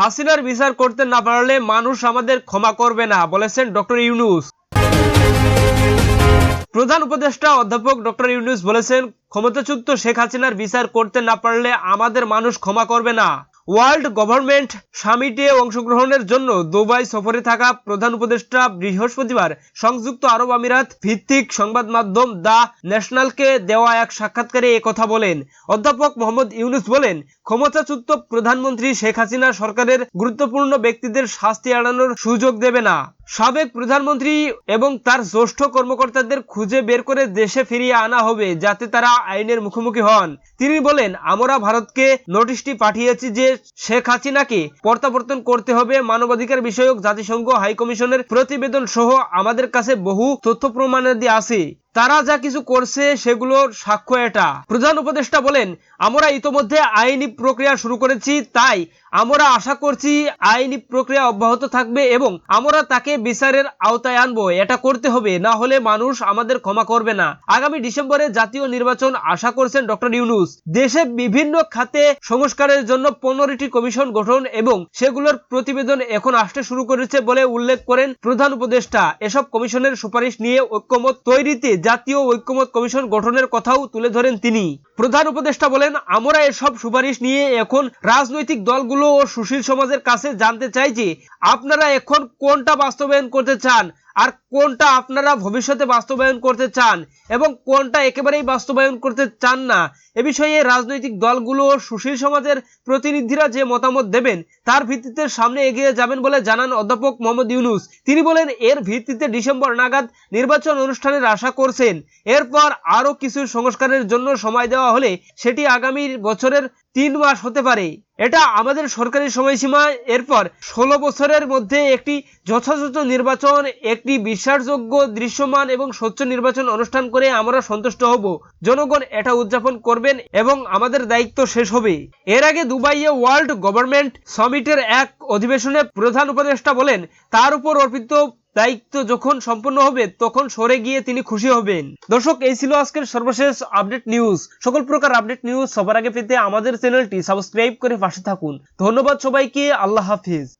হাসিনার বিচার করতে না পারলে মানুষ আমাদের ক্ষমা করবে না, বলেছেন ডক্টর ইউনুস। প্রধান উপদেষ্টা অধ্যাপক ডক্টর ইউনুস বলেছেন, ক্ষমতাচ্যুত শেখ হাসিনার বিচার করতে না পারলে আমাদের মানুষ ক্ষমা করবে না। ওয়ার্ল্ড গভর্নমেন্ট সামিটে অংশগ্রহণের জন্য দুবাই সফরে থাকা প্রধান উপদেষ্টা বৃহস্পতিবার সংযুক্ত আরব আমিরাত ভিত্তিক সংবাদ মাধ্যম দ্য ন্যাশনালকে দেওয়া এক সাক্ষাৎকারে কথা বলেন। অধ্যাপক মোহাম্মদ ইউনুস বলেন, ক্ষমতাচ্যুত প্রধানমন্ত্রী শেখ হাসিনা সরকারের গুরুত্বপূর্ণ ব্যক্তিদের শাস্তি এড়ানোর সুযোগ দেবে না। সাবেক প্রধানমন্ত্রী এবং তার জ্যেষ্ঠ কর্মকর্তাদের খুঁজে বের করে দেশে ফিরিয়ে আনা হবে যাতে তারা আইনের মুখোমুখি হন। তিনি বলেন, আমরা ভারতকে নোটিশটি পাঠিয়েছি যে শেখ হাসিনাকে প্রত্যাবর্তন করতে হবে মানবাধিকার বিষয়ক জাতিসংঘ হাইকমিশনের প্রতিবেদন সহ আমাদের কাছে বহু তথ্য প্রমাণাদি আছে। তারা যা কিছু করছে সেগুলোর সাক্ষ্য এটা। প্রধান উপদেষ্টা বলেন, আমরা ইতোমধ্যে আইনি প্রক্রিয়া শুরু করেছি, তাই আমরা আশা করছি আইনি প্রক্রিয়া অব্যাহত থাকবে এবং আমরা তাকে বিচারের আওতায় আনব। এটা করতে হবে, না হলে মানুষ আমাদের ক্ষমা করবে না। আগামী ডিসেম্বরে জাতীয় নির্বাচন আশা করছেন ডক্টর ইউনুস। দেশে বিভিন্ন খাতে সংস্কারের জন্য পনেরোটি কমিশন গঠন এবং সেগুলোর প্রতিবেদন এখন আসতে শুরু করেছে বলে উল্লেখ করেন প্রধান উপদেষ্টা। এসব কমিশনের সুপারিশ নিয়ে ঐক্যমত তৈরিতে জাতীয় ঐক্যমত কমিশন গঠনের কথাও তুলে ধরেন তিনি। প্রধান উপদেষ্টা বলেন, আমরা এসব সুপারিশ নিয়ে এখন রাজনৈতিক দলগুলো ও সুশীল সমাজের কাছে জানতে চাই যে আপনারা এখন কোনটা বাস্তবায়ন করতে চান? আর কোনটা আপনারা ভবিষ্যতে বাস্তবায়ন করতে চান? এবং কোনটা একেবারেই বাস্তবায়ন করতে চান না? এ বিষয়ে রাজনৈতিক দলগুলো সুশীল সমাজের প্রতিনিধিরা যে মতামত দেবেন, তার ভিত্তিতে সামনে এগিয়ে যাবেন বলে জানান অধ্যাপক মোহাম্মদ ইউনুস। তিনি বলেন, এর ভিত্তিতে ডিসেম্বর নাগাদ নির্বাচন অনুষ্ঠানের আশা করছেন। এরপর আরও কিছু সংস্কারের জন্য সময় দেওয়া হলে সেটি আগামী বছরের তিন মাস হতে পারে। এটা আমাদের সরকারি সময়সীমা এরপর ষোলো বছরের মধ্যে একটি যথাযথ নির্বাচন, একটি বিশ্বাসযোগ্য, দৃশ্যমান এবং স্বচ্ছ নির্বাচন অনুষ্ঠান করে আমরা সন্তুষ্ট হব। জনগণ এটা উদযাপন করবেন এবং আমাদের দায়িত্ব শেষ হবে। এর আগে দুবাইয়ে ওয়ার্ল্ড গভর্নমেন্ট সামিটের এক অধিবেশনে প্রধান উপদেষ্টা বলেন, তার উপর অর্পিত দায়িত্ব যখন সম্পন্ন হবে, তখন সরে গিয়ে তিনি খুশি হবেন। দর্শক, এই ছিল আজকের সর্বশেষ আপডেট নিউজ। সকল প্রকার আপডেট নিউজ সবার আগে পেতে আমাদের চ্যানেলটি সাবস্ক্রাইব করে পাশে থাকুন। ধন্যবাদ সবাইকে, আল্লাহ হাফিজ।